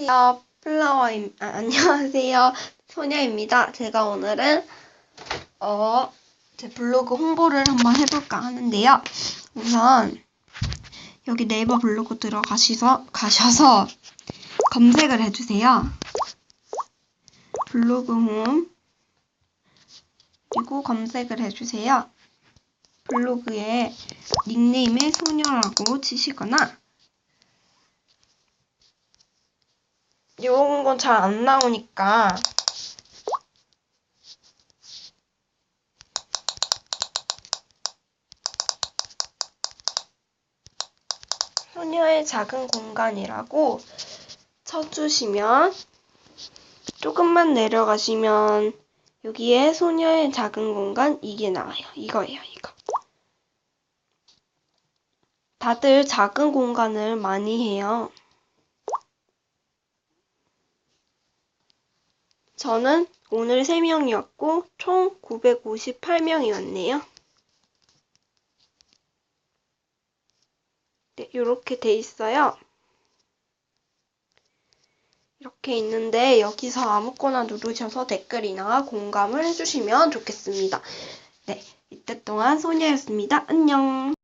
안녕하세요. 플라워임, 아, 안녕하세요. 소녀입니다. 제가 오늘은, 어, 제 블로그 홍보를 한번 해볼까 하는데요. 우선, 여기 네이버 블로그 들어가셔서, 가셔서 검색을 해주세요. 블로그 홈, 그리고 검색을 해주세요. 블로그에 닉네임에 소녀라고 치시거나, 이런 건 잘 안 나오니까 소녀의 작은 공간이라고 쳐주시면 조금만 내려가시면 여기에 소녀의 작은 공간 이게 나와요. 이거예요, 이거. 다들 작은 공간을 많이 해요. 저는 오늘 3명이었고 총 958명이었네요. 네, 이렇게 돼 있어요. 이렇게 있는데 여기서 아무거나 누르셔서 댓글이나 공감을 해주시면 좋겠습니다. 네, 이때 동안 소녀였습니다. 안녕.